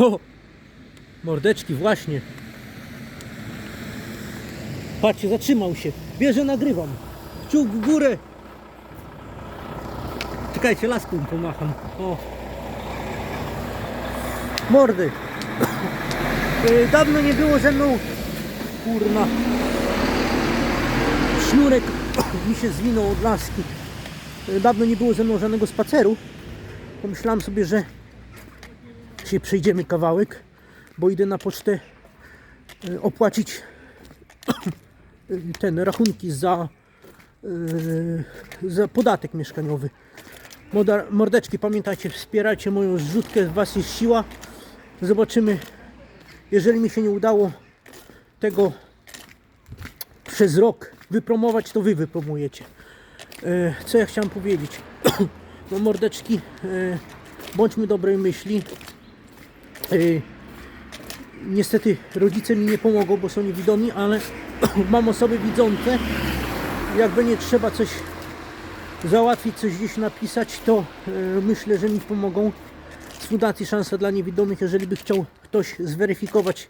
O! Mordeczki, właśnie. Patrzcie, zatrzymał się. Bierze, nagrywam. Kciuk w górę. Czekajcie, laską pomacham. O. Mordy. E, Dawno nie było ze mną. Kurna. Sznurek mi się zwinął od laski. E, Dawno nie było ze mną żadnego spaceru. Pomyślałem sobie, że przejdziemy kawałek, bo idę na pocztę e, opłacić ten rachunki za, e, za podatek mieszkaniowy. Mordeczki, pamiętajcie, wspierajcie moją zrzutkę, Was jest siła. Zobaczymy, jeżeli mi się nie udało tego przez rok wypromować, to Wy wypromujecie. E, Co ja chciałem powiedzieć? No mordeczki, bądźmy dobrej myśli. E, Niestety rodzice mi nie pomogą, bo są niewidomi, ale mam osoby widzące. Jakby nie trzeba coś załatwić, coś gdzieś napisać, to e, myślę, że mi pomogą z Fundacji Szansa dla Niewidomych. Jeżeli by chciał ktoś zweryfikować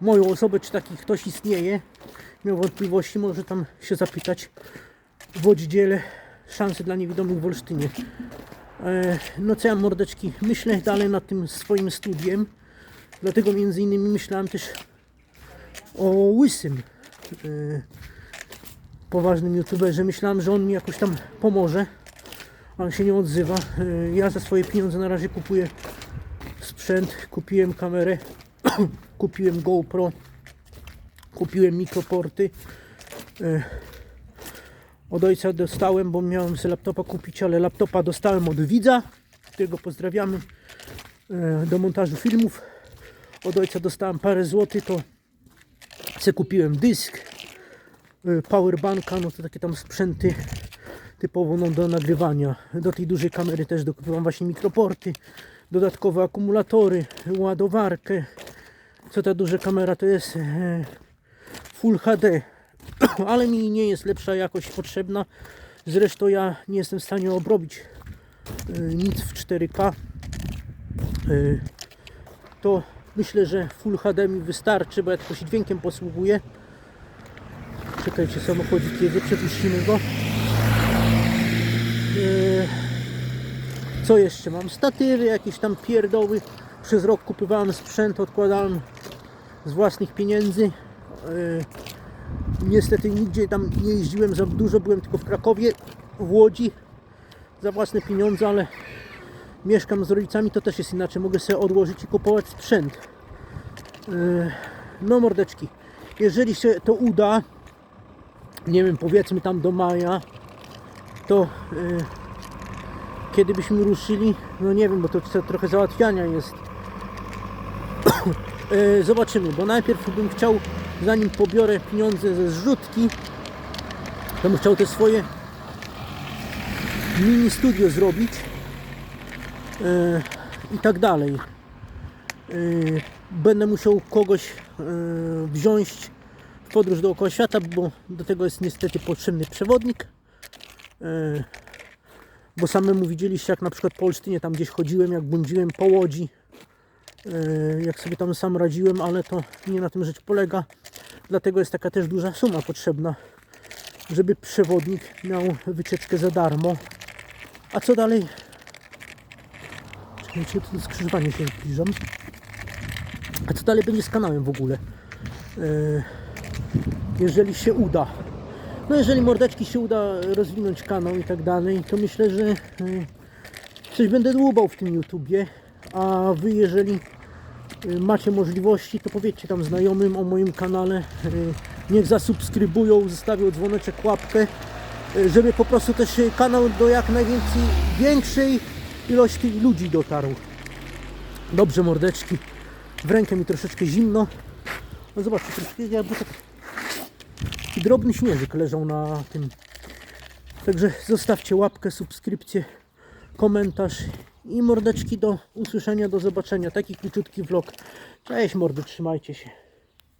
moją osobę, czy taki ktoś istnieje, miał wątpliwości, może tam się zapytać w oddziale Szansy dla Niewidomych w Olsztynie. E, No co ja mordeczki, myślę dalej nad tym swoim studiem. Dlatego między innymi myślałem też o Łysym. e, Poważnym youtuberze. Myślałem, że on mi jakoś tam pomoże. Ale się nie odzywa. E, Ja za swoje pieniądze na razie kupuję sprzęt. Kupiłem kamerę. kupiłem GoPro. Kupiłem mikroporty. Od ojca dostałem, bo miałem sobie laptopa kupić, ale laptopa dostałem od widza, którego pozdrawiamy e, do montażu filmów. Od ojca dostałem parę złotych, to sobie kupiłem dysk, e, powerbanka, no to takie tam sprzęty typowo no, do nagrywania. Do tej dużej kamery też dokupiłam właśnie mikroporty, dodatkowe akumulatory, ładowarkę. Co ta duża kamera to jest? E, Full HD, ale mi nie jest lepsza jakość potrzebna. Zresztą ja nie jestem w stanie obrobić e, nic w 4K. E, To myślę, że Full HD mi wystarczy, bo ja tylko się dźwiękiem posługuję. Czekajcie, samochodzik jedzie, przepuścimy go. E, Co jeszcze mam? Statywy, jakieś tam pierdoły. Przez rok kupowałem sprzęt, odkładałem z własnych pieniędzy. Niestety nigdzie tam nie jeździłem za dużo, byłem tylko w Krakowie, w Łodzi za własne pieniądze, ale mieszkam z rodzicami, to też jest inaczej. Mogę sobie odłożyć i kupować sprzęt. E, No mordeczki, jeżeli się to uda, nie wiem, powiedzmy tam do maja, to e, kiedy byśmy ruszyli, no nie wiem, bo to trochę załatwiania jest. E, Zobaczymy, bo najpierw bym chciał, zanim pobiorę pieniądze ze zrzutki, to bym chciał te swoje mini studio zrobić e, i tak dalej. E, Będę musiał kogoś e, wziąć w podróż dookoła świata, bo do tego jest niestety potrzebny przewodnik. E, Bo samemu widzieliście, jak na przykład po Olsztynie tam gdzieś chodziłem, jak błądziłem po Łodzi, jak sobie tam sam radziłem, ale to nie na tym rzecz polega. Dlatego jest taka też duża suma potrzebna, żeby przewodnik miał wycieczkę za darmo. A co dalej? Czekajcie, to skrzyżowanie się zbliżam. A co dalej będzie z kanałem w ogóle? E, jeżeli się uda. No jeżeli mordeczki się uda rozwinąć kanał i tak dalej, to myślę, że e, coś będę dłubał w tym YouTubie. A wy jeżeli macie możliwości, to powiedzcie tam znajomym o moim kanale. e, Niech zasubskrybują, zostawią dzwoneczek, łapkę, e, żeby po prostu też kanał do jak najwięcej, większej ilości ludzi dotarł. Dobrze mordeczki. W rękę mi troszeczkę zimno. No zobaczcie, troszkę jakby tak drobny śnieżyk leżał na tym. Także zostawcie łapkę, subskrypcję, komentarz i mordeczki do usłyszenia, do zobaczenia. Taki króciutki vlog. Cześć mordy, trzymajcie się.